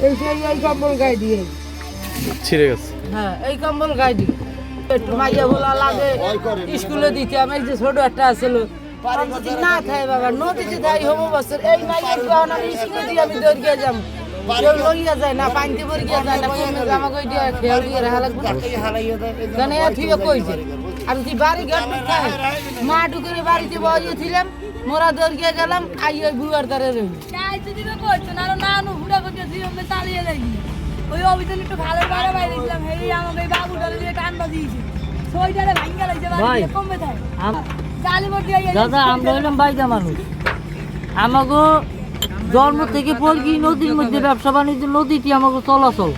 এই সেই এই কম্বল গায়ে দিয়ে। ছিঁড়ে গেছে। হ্যাঁ এই কম্বল গায়ে দিই একটু মাইয়া ভোলা লাগে স্কুলে দিতে আমি যে ছোট একটা আছিল না থাকে বাবা নদীতে যাই হব বছর এই মাইয়া যখন আমি স্কুলে দিয়ে আমি দৌড়িয়ে যাম। লইয়া যায় না পানিতে পড়িয়া যায় না কোনো জামা কই দিয়ে খেয়াল দিয়ে রাখা লাগবে জানে ঠিক কইছে আর তুই বাড়ি গেট মা ঢুকে বাড়িতে বসেছিলাম মোরা দৌড়িয়ে গেলাম আই ওই বুয়ার দ্বারে রইল। চাইছে দিবে করছ না নানু হুড়া করতে জীবনে চালিয়ে দেখি ওই অভিযান একটু ভালো বাইরে বাইরে দিয়েছিলাম হেই আমাকে এই বাবুটারে দিয়ে কান বাজিয়েছে। সইটারে ভাঙ্গা লাগছে বাড়ি কমবে গেছে দাদা আমরা হইলাম বাইদা মানুষ। আমাকে জন্ম থেকে পড়গি নদীর মধ্যে ব্যবসা বাণিজ্য নদীটি আমাকে চলাচল।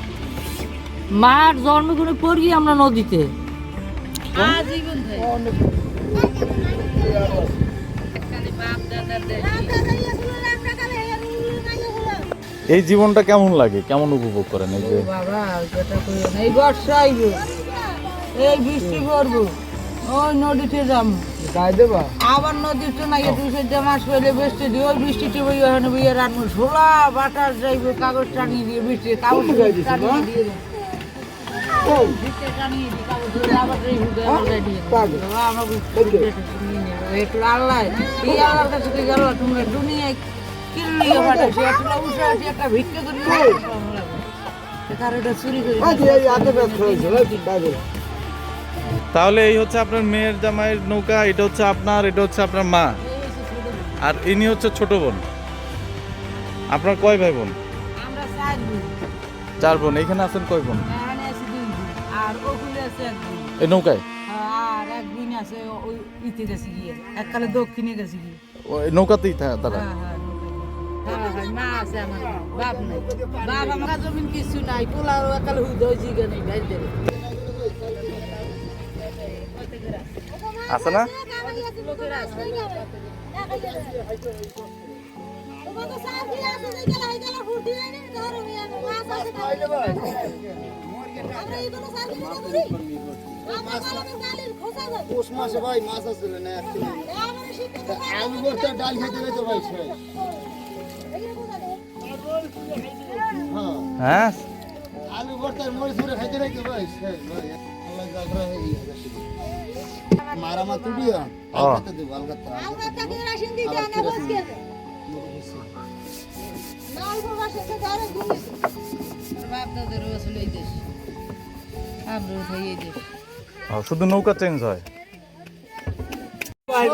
মার জন্ম করে পড়গি আমরা নদীতে। আজীবন থাকে এই জীবনটা কেমন লাগে? কেমন উপভোগ করেন এই যে? বাবা যেটা কইও না, এই বর্ষা আইব। এই বৃষ্টি পড়ব। ওই নদীতে যাম। গায়ে দেবা? আবার নদীতে না মাস পেলে বৃষ্টি দিয়ে ওই বৃষ্টিতে বই ওখানে বইয়ে রাখব যাইবে কাগজ টানিয়ে দিয়ে বৃষ্টি কাগজ টানিয়ে দিয়ে কাগজ ধরে আবার নিয়ে নেবে। একটু আল্লাহ এই আল্লাহর কাছে কি গেল? তোমরা দুনিয়ায় একটা উঠে আসি একটা ভিক্ষা করি কারোটা চুরি করি তাহলে এই হচ্ছে আপনার মেয়ের জামাইয়ের নৌকা এটা হচ্ছে আপনার এটা হচ্ছে আপনার মা। আর ইনি হচ্ছে ছোট বোন। আপনার কয় ভাই বোন? চার বোন। এখানে আছেন কয় বোন? এখানে আছে দুই বোন আর ওখানে আছে এক বোন। এই নৌকায়? আর এক বোন আছে ওই ইতে গেছে গিয়ে। এককালে দক্ষিণে গেছে গিয়ে। ওই নৌকাতেই থা- তারা? হ্যাঁ হ্যাঁ হ্যাঁ হ্যাঁ মা আছে আমার বাপ নাই। বাপ আমার জমিন কিছু নাই পোলা আছে না? লোকের আছে পৌষ মাসে ভাই মাছ আসছিল না আলু ভর্তা ডাল খেতে গেছে ভাই হ্যাঁ? হ্যাঁ। আলু ভর্তার মরিচ ভরে খাইতে রাখতে ভাই সেই ভাই আল্লাহ জাগরা গেছে মারা মা তুডিয়া ও। আলগাতে দেব দেশ। শুধু নৌকা চেঞ্জ হয়।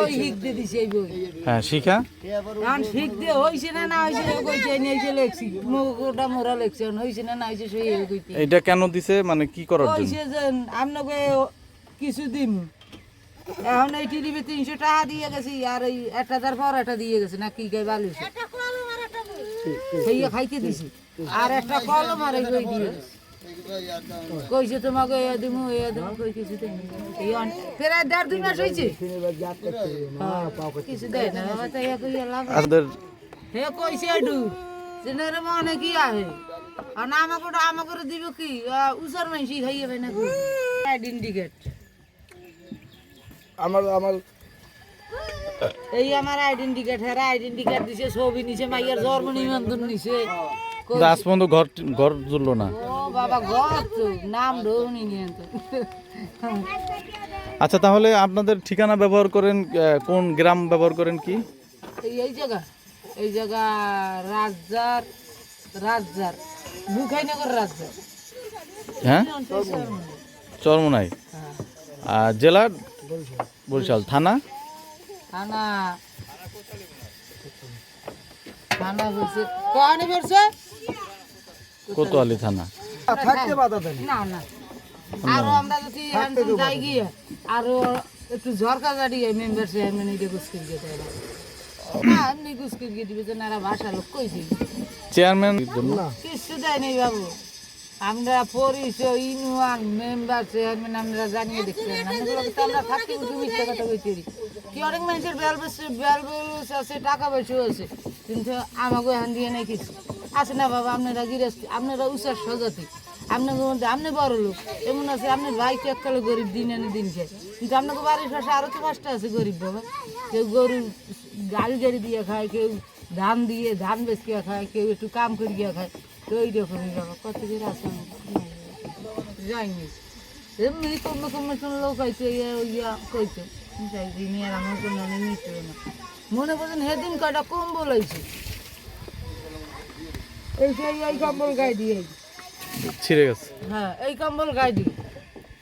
ওই হিক দিয়ে দিছে এই বই। হ্যাঁ শিখা? এখন ঠিক হইছে না না হইছে কইছে নিয়ে লেখছি মুখটা মোরা লেখছে হইছে না না হইছে সেই কইতে। এটা কেন দিছে? মানে কি করার জন্য? কইছে যে আপনাকে কিছু দিন এখন এই টিভিতে তিনশো টাকা দিয়ে গেছি আর এই একটা তার পর একটা দিয়ে গেছে না কি গাই বালু সেই খাইতে দিছি। আর একটা কলম আর এই কই দিয়ে গেছে। কইছে তোমাকে এ দিমু এ দিমু কই কিছু দেয়নি এই অন- প্রায় দেড় দুই মাস হ্যাঁ, কিছু দেয় না বাবা তাই কই লাভ হে কইছে এডু জেনের মনে কি আহে। আর না আমাকে আমাকে দিব কি? উসার মাইসি খাইয়ে ভাই না ইন্ডিকেট আমার আমার এই আমার আইডেন্টিকেট হ্যাঁ আইডেন্টিকেট দিছে ছবি নিছে মাইয়ার জন্ম নিবন্ধন নিছে। কই- আজ পর্যন্ত ঘর ঘর তুললো না। বাবা গত নাম আচ্ছা তাহলে আপনাদের ঠিকানা ব্যবহার করেন কোন গ্রাম ব্যবহার করেন কি? এই জায়গা এই জায়গা রাজার রাজার বুখাইনগর রাজার হ্যাঁ? চরমনাই। হ্যাঁ। আর জেলা? বরিশাল। থানা? থানা। থানা বলছে কনে বলছে? কোতোয়ালি থানা। থাকতে বাধা দেন না। না আরও আমরা যদি এখন যাই গিয়ে আরও একটু ঝরকা গাড়ি মেম্বার সে এমনি দেয় না এমনি গুসকির গিয়ে দিবে যে না এরা ভাষা লোক কইছি চেয়ারম্যান কিছু দেয় নেই বাবু। আমরা পরিচয় ইউনিয়ন মেম্বার চেয়ারম্যান আমরা জানিয়ে দেখছি তো আমরা উঠে মিথ্যা কথা। কি অনেক মানুষের বেল বেশ বেল আছে টাকা পয়সাও আছে। কিন্তু আমাকে এখন দিয়ে নেই কিছু। আছে না বাবা, আপনারা গৃহস্থ, আপনারা উচার সজাতি আপনাদের মধ্যে আপনি বড় লোক, এমন আছে, আপনার ভাই কে এককালে গরিব দিন এনে দিন খায়। কিন্তু আপনাকে বাড়ির পাশে আরও তো পাঁচটা আছে গরিব বাবা। কেউ গরু গাড়ি গাড়ি দিয়ে খায়, কেউ ধান দিয়ে ধান বেচিয়া খায়, কেউ একটু কাম করিয়া খায়। তো ওই রকমই বাবা কত করে আছে? যাইনি। এমনি কোনো কোনো কোনো লোক হয়েছে ইয়া কইছে যাইছি নিয়ে আমার কোনো নিতে না। মনে করছেন সেদিন কয়টা কম হয়েছে এই সেই এই কম্বল গায়ে দিয়ে। ছিঁড়ে গেছে। হ্যাঁ এই কম্বল গায়ে দিই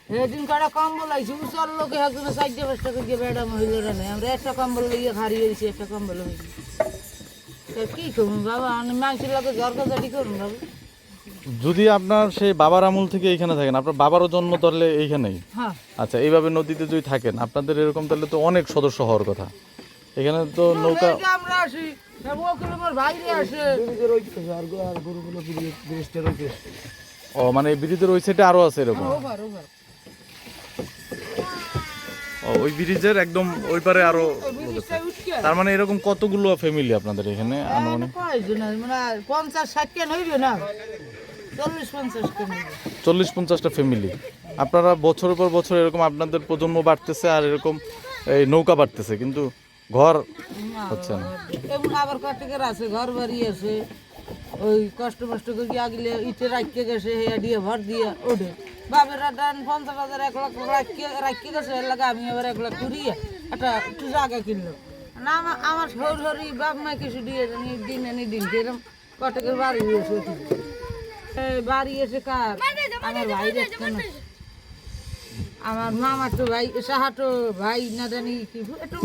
সেদিন কয়টা কম্বল আইছে উচার লোকে একজন সাইডে পাঁচটা করে বেড়া মহিলারা নেই আমরা একটা কম্বল লইয়ে হারিয়ে হয়েছি একটা কম্বল হয়েছি কি করুন বাবা? আমি মাংসের লোকে জ্বর করুন বাবা। যদি আপনার সেই বাবার আমল থেকে এইখানে থাকেন আপনার বাবারও জন্ম তাহলে এইখানেই? হ্যাঁ। আচ্ছা এইভাবে নদীতে যদি থাকেন আপনাদের এরকম তাহলে তো অনেক সদস্য হওয়ার কথা। এখানে তো নৌকা আমরা আসি ও মানে এই ব্রিজের ওই সাইডে আরও আছে এরকম? ও, ওই ব্রিজের একদম ওই পারে আরও তার মানে এরকম কতগুলো ফ্যামিলি আপনাদের এখানে? আনুমানিক? আছে? মানে পঞ্চাশ ষাট কেন হইবে না? চল্লিশ পঞ্চাশটা ফ্যামিলি আপনারা বছরের পর বছর এরকম আপনাদের প্রজন্ম বাড়তেছে আর এরকম এই নৌকা বাড়তেছে কিন্তু ঘর? হচ্ছে না। এমন আবার কষ্টের আছে ঘর বাড়ি আছে। ওই কষ্ট মষ্ট করে আগলে ইটে রাখিয়ে গেছে হেয়া দিয়ে ভর দিয়ে ওঠে। বাপের ডান পঞ্চাশ হাজার এক লাখ রাখিয়ে রাখিয়ে গেছে এর লাগে আমি আবার এক লাখ করিয়ে একটা একটু জায়গা কিনলো। না আমার আমার সর সরি বাপ মা কিছু দিয়ে দিন আনি দিন এরকম কটকের বাড়ি এই বাড়ি এসে কার? আমার ভাইরে কেন আমার মামা তো ভাই সাহাটো ভাই না জানি কি একটু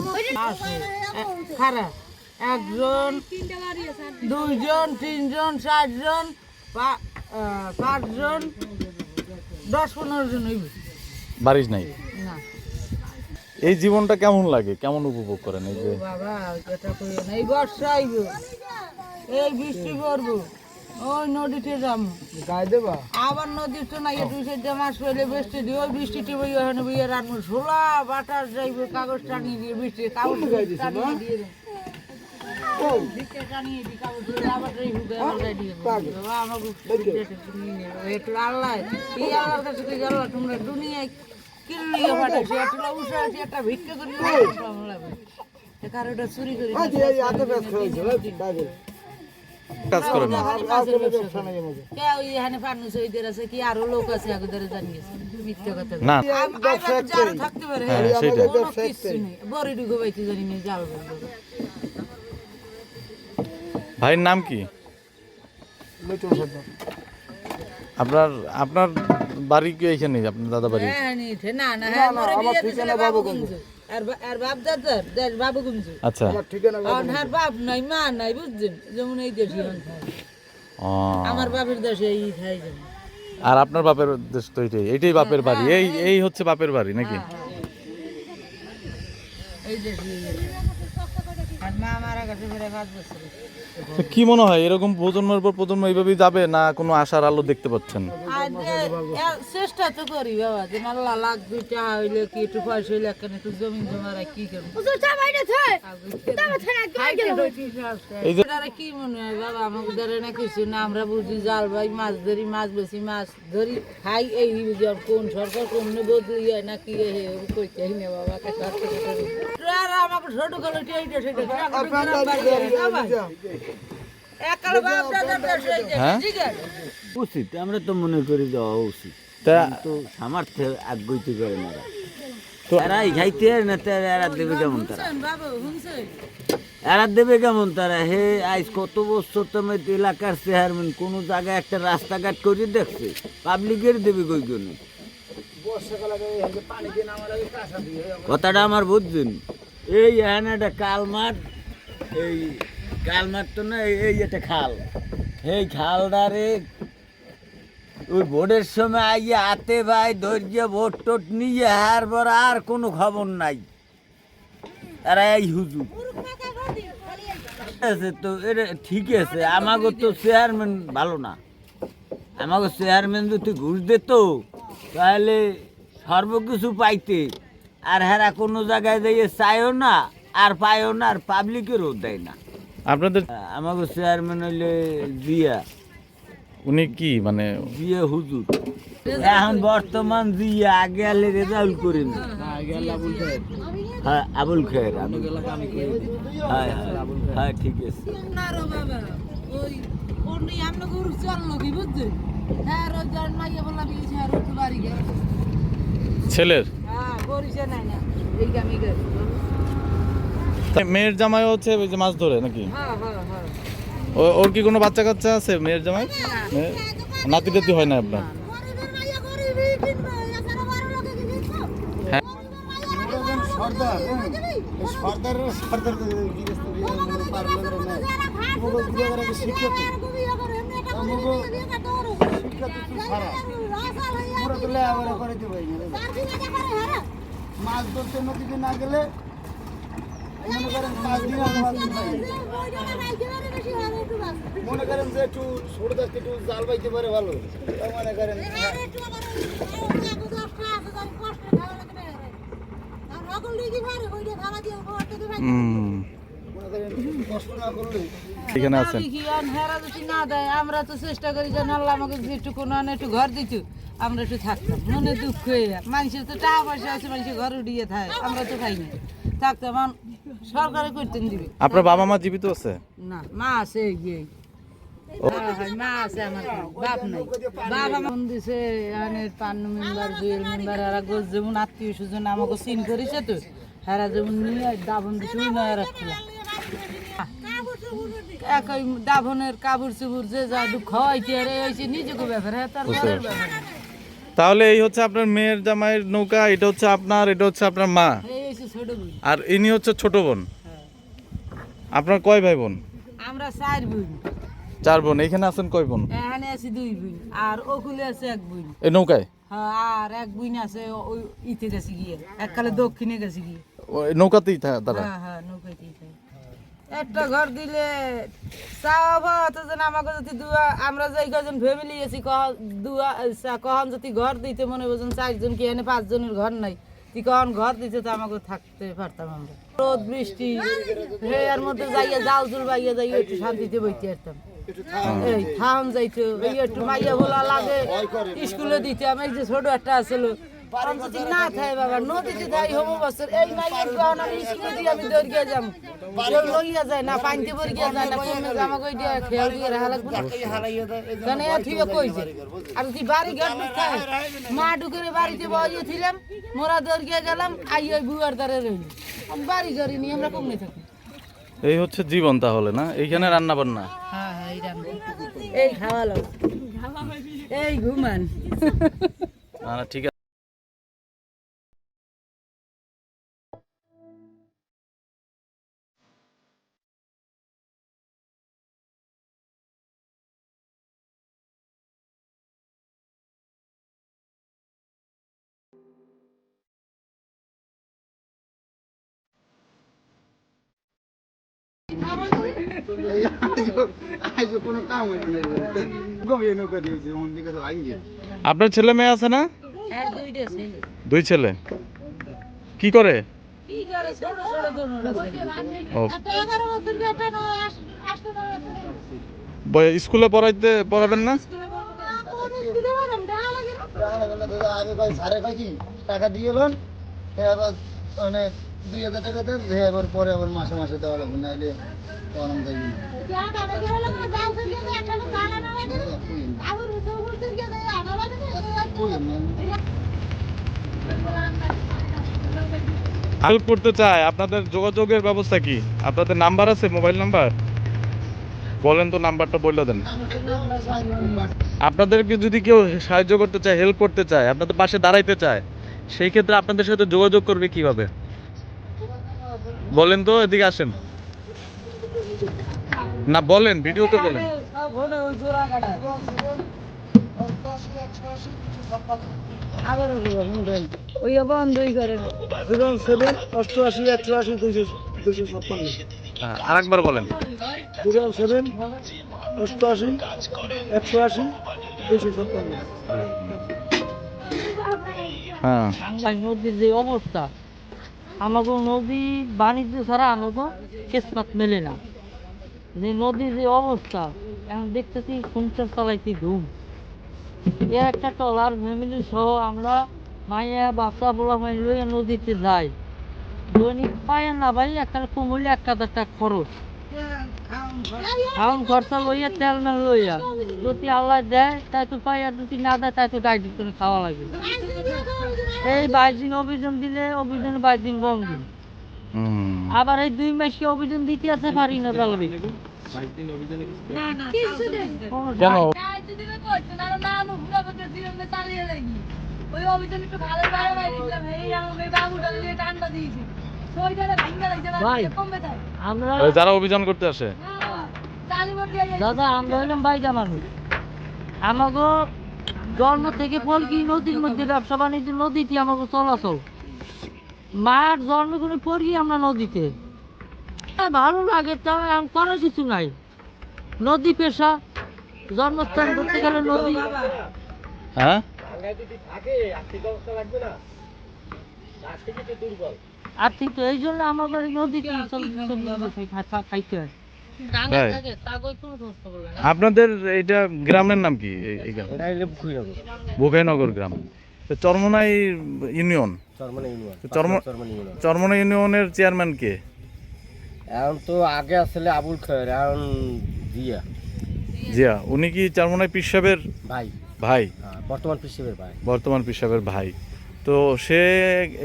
খারাপ। একজন দুইজন তিনজন চারজন পাঁচজন দশ পনেরো জন হইবে। বারিশ নাই? না। এই জীবনটা কেমন লাগে? কেমন উপভোগ করেন এই যে? বাবা এটা কইও না এই বর্ষা আইব এই বৃষ্টি পড়ব। ওই নদীতে যাব গায়ে দেবা? আবার নদীর তো নাই একটু সেটা মাছ পেলে বৃষ্টি দিয়ে ওই বৃষ্টিতে বই ওখানে বইয়ে ছোলা বাটার যাইবে কাগজ টানিয়ে দিয়ে বৃষ্টি কাগজ টানিয়ে দিয়ে তোমরা দুনিয়ায় কি লিয়ে একটা উষা আছে, একটা ভিক্ষা করি, আমার লাগবে। কারোটা চুরি করি। না, কাজ করেন না। না। আম- আমার যারা থাকতে পারে হ্যাঁ, বলব ভাইয়ের নাম কি? আপনার আপনার বাড়ি কি এইখানে আপনার দাদা বাড়ি? হ্যাঁ না না হ্যাঁ মরে বাবুগঞ্জ। আর আর বাপ দাদার দেশ বাবুগঞ্জ। আচ্ছা। আর হ্যাঁ বাপ নাই মা নাই বুঝছেন? যেমন এই দেশে এখন খায়। ও, আমার বাপের দেশে এই খাই আর আপনার বাপের দেশ তো এটাই এটাই বাপের বাড়ি। এই এই হচ্ছে বাপের বাড়ি নাকি? বছর তো কি মনে হয় এরকম প্রজন্মের পর প্রজন্ম এইভাবেই যাবে না কোনো আশার আলো দেখতে পাচ্ছেন? চেষ্টা তো করি বাবা যে আল্লাহ লাখ দুই টাকা হইলে কি একটু পয়সা হইলে একখানে একটু জমিন জমা রাখি কি করব তো চাবাইটা থয় এই যে এটারে কি মনে হয় বাবা আমাকে ধরে না কিছু না আমরা বুঝি জাল ভাই মাছ ধরি মাছ বেশি মাছ ধরি খাই এই কোন সরকার কোন বদলি হয় না কি না বাবা আমাকে ছোট গেলে হ্যাঁ? উচিত আমরা তো মনে করি দেওয়া উচিত। তা তো সামর্থ্যে আগ্রহীতে করে না এরা। তো- খাইতে না তারা এরা দেবে কেমন তারা? এরা দেবে কেমন তারা? হে আজ কত বছর তুমি এলাকার চেয়ারম্যান কোনো জায়গায় একটা রাস্তাঘাট করে দেখছে? পাবলিকের দেবে কই জন্য কথাটা আমার বুঝছেন? এই এখানে একটা কালমার এই কালমার তো না, এই- একটা খাল। এই খালদারে ওই ভোটের সময় আইয়ে হাতে ভাই ধৈর্য, ভোট টোট নিয়ে হার পর আর কোনো খবর নাই। তারা এই হুজুর। তো, এটা ঠিক আছে আমাকে তো চেয়ারম্যান ভালো না। আমাকে চেয়ারম্যান যদি ঘুষ দিত, তাহলে সর্বকিছু পাইতে। আর হেরা কোনো জায়গায় দিয়ে চায়ও না, আর পায়ও না, আর পাবলিকেরও দেয় না। আপনাদের আমাকে চেয়ারম্যান হইলে জিয়া। উনি কি মানে জিয়া হুজুর। এখন বর্তমান জিয়া আগে আলে রেজাল্ট করেন হ্যাঁ আবুল খের আমি হ্যাঁ হ্যাঁ হ্যাঁ ঠিক আছে। না ছেলের? হ্যাঁ করিছে নাই না। এই গামি তাই মেয়ের জামাই হচ্ছে ওই যে মাছ ধরে নাকি? হ্যাঁ হ্যাঁ হ্যাঁ। ও- ওর কি কোনো বাচ্চা কাচ্চা আছে মেয়ের জামাই? নাতি টাতি হয় না আপনার? মাছ ধরতে নদীতে না গেলে মনে করেন পাঁচ দিন। মনে করেন যে একটু ছোট থাকতে একটু জাল বাইতে পারে ভালো। তা মনে করেন হুম। মনে করেন কষ্ট না এখানে আছেন। দেয় আমরা তো চেষ্টা করি যে আল্লাহ আমাকে যেটুকু না একটু ঘর দিত। আমরা একটু থাকতাম। মনে দুঃখ হয়ে যায়। মানুষের তো টাকা পয়সা আছে মানুষের ঘর উঠিয়ে থাকে। আমরা তো খাই না থাকতাম সরকারে করতেন দিবে। আপনার বাবা মা জীবিত আছে? না মা আছে হ্যাঁ, হ্যাঁ, মা আছে আমার বাপ নাই। বাপ আমার দিছে এখানে পান্ন মেম্বার জুয়েল মেম্বার এরা গোছ যেমন আত্মীয় স্বজন আমাকে সিন করেছে তো হেরা যেমন নিয়ে দাবন দিছে ওই নয় রাখছিলাম একই যে যা দুঃখ হয়েছে আর হয়েছে নিজেকে ব্যাপার হ্যাঁ তার ব্যাপার। তাহলে এই হচ্ছে আপনার মেয়ের জামাইয়ের নৌকা এটা হচ্ছে আপনার এটা হচ্ছে আপনার মা? আর ইনি হচ্ছে ছোট বোন। আপনার কয় ভাই বোন? আমরা চার বোন। চার বোন। এখানে আছেন কয় বোন? এখানে আছে দুই বোন। আর ওকুলে আছে এক বোন। এই নৌকায়? হ্যাঁ আর এক বোন আছে ওই ইতে গেছে গিয়ে। এককালে দক্ষিণে গেছে গিয়ে। ওই নৌকাতেই থা- তারা? হ্যাঁ হ্যাঁ নৌকাতেই থাকে। একটা ঘর দিলে চাওয়া যেন আমাকে যদি দুয়া আমরা যাই কজন ফ্যামিলি আছি কহ- দুয়া কখন যদি ঘর দিতে মনে বোঝেন চারজন কি এনে পাঁচজনের ঘর নাই? কখন ঘর দিতে তো আমাকে থাকতে পারতাম আমরা। রোদ বৃষ্টি এর মধ্যে যাইয়া জাল জুল বাইয়া যাইয়া একটু শান্তিতে বইতে পারতাম এই থাম যাইতো এই একটু মাইয়া বলা লাগে। স্কুলে দিতে আমি যে ছোট একটা আসলো যদি না থাকে। বাবা নদীতে যাই হব বছর। এই মাইয়ের কারণ আমি স্কুলে দিয়ে আমি দৌড়িয়ে যাম। কেউ লইয়া যায় না পানিতে পড়িয়া যায় না কমে জামা কই দিয়ে খেয়াল দিয়ে রাখা লাগবে না। কেন এ ঠিক কইছে। আর তুই বাড়ি ঘাট ঢুকায় মা বাড়িতে বইয়ে ছিলাম মোরা দৌড়িয়ে গেলাম আই ওই বুয়ার দ্বারে রইল। আমি বাড়ি ঘরে নিয়ে আমরা কমে থাকি। এই হচ্ছে জীবন তাহলে না? এইখানে রান্না বান্না? হ্যাঁ হ্যাঁ এই খাওয়ালো এই ঘুমান। ঠিক আছে। আপনার ছেলে মেয়ে আছে না? ছেলে। দুই ছেলে। কি করে? স্কুলে পড়াইতে পড়াবেন না? আগে কয় কয় কি? টাকা দিয়ে এলেন? মানে দুই পরে আবার মাসে মাসে দেওয়া লাগবে না। করতে চায়, আপনাদের যোগাযোগের ব্যবস্থা কি? আপনাদের নাম্বার আছে, মোবাইল নাম্বার? বলেন তো নাম্বারটা বলে দেন। আপনাদেরকে যদি কেউ সাহায্য করতে চায়, হেল্প করতে চায়, আপনাদের পাশে দাঁড়াইতে চায়, সেই ক্ষেত্রে আপনাদের সাথে যোগাযোগ করবে কীভাবে? বলেন তো এদিকে আসেন। না বলেন ভিডিওতে বলেন। ওই অষ্টআশি একশো দুইশো হ্যাঁ, আরেকবার বলেন। সেভেন অষ্টআশি একশো আশি অবস্থা আমাকে নদী বাণিজ্য ছাড়া আমাকে কেসমাত মেলে না। যে নদীর যে অবস্থা, এখন দেখতেছি সংসার চালাইছি ধুম। এ একটা টলার ফ্যামিলি সহ আমরা মাইয়া বাচ্চা বলা মাই নদীতে যাই। দৈনিক পায় না ভাই একটা কমলে এক হাজার টাকা খরচ। খাওয়ান খরচা লইয়া তেল মেল লইয়া। যদি আল্লাহ দেয় তাই তো পাই আর যদি না দেয় তাই তো ডাইট করে খাওয়া লাগবে। এই বাইশ দিন অভিযান দিলে অভিযান বাইশ দিন বন্ধ। হুম। আবার এই দুই মাসে অভিযান দিতে আছে পারি না তাহলে কেন? না না লাগি ওই অভিযান একটু খালের বাইরে বাইরে দিলাম এই আমাকে বাবুটা দিয়ে টানটা দিয়েছে শরীরটা ভাঙ্গা লাগছে। না কমবে তাই আমরা যারা অভিযান করতে আসে। দাদা আমরা হইলাম বাইজা মানুষ। আমাকে জন্ম থেকে ফলকি নদীর মধ্যে ব্যবসা বাণিজ্য নদীতে আমাকে চলাচল। মার জন্ম করে পড়ি আমরা নদীতে। আর ভালো লাগে তা করার কিছু নাই। নদী পেশা জন্মস্থান ধরতে গেলে নদী। হ্যাঁ? আর্থিক তো এই জন্য আমাদের নদীতে খাইতে হয়। আপনাদের এইটা গ্রামের নাম কি? এই- এই গ্রাম? চরমনাই ইউনিয়ন? তো চরম- চরমনাই ইউনিয়নের চেয়ারম্যান কে? এখন তো আগে আসলে আবুল খয়ের এখন জিয়া। জিয়া উনি কি চরমনাই পীর সাহেবের ভাই। ভাই? হ্যাঁ, বর্তমান পিসিবের ভাই। বর্তমান পীর সাহেবের ভাই। তো সে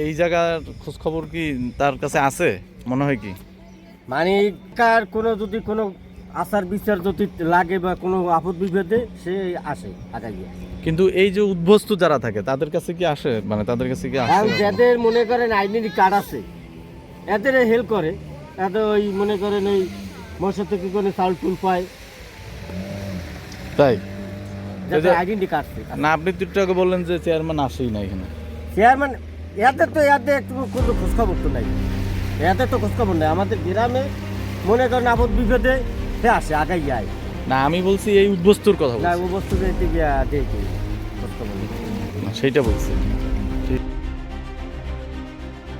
এই জায়গার খোঁজ খবর কি তার কাছে আছে? মনে হয় কি? মানে কার কোনো যদি কোনো আচার বিচার যদি লাগে বা কোনো আপদ বিপদে সে আসে আগে গিয়ে। কিন্তু এই যে উদ্বস্তু যারা থাকে তাদের কাছে কি আসে? মানে তাদের কাছে কি আসে? যাদের মনে করেন আইডেন্টি কার্ড আছে এদের হেল্প করে। এদের ওই মনে করেন ওই মশা থেকে কোনো চাউল টুল পায়। তাই? আইডেন্টি কার্ড না আপনি তো আগে বললেন যে চেয়ারম্যান আসেই না এখানে। চেয়ারম্যান এতে তো এদের একটু কোনো খোঁজখবর তো নাই। এতে তো খোঁজখবর নেই। আমাদের গ্রামে মনে করেন আপদ বিপদে সে আসে আগাই যায় না আমি বলছি এই উদ্বস্তুর কথা না বলছি। ও বস্তু দেখতে গিয়া দেখি খোঁজখবর নেই। সেটা সেইটা বলছি। ঠিক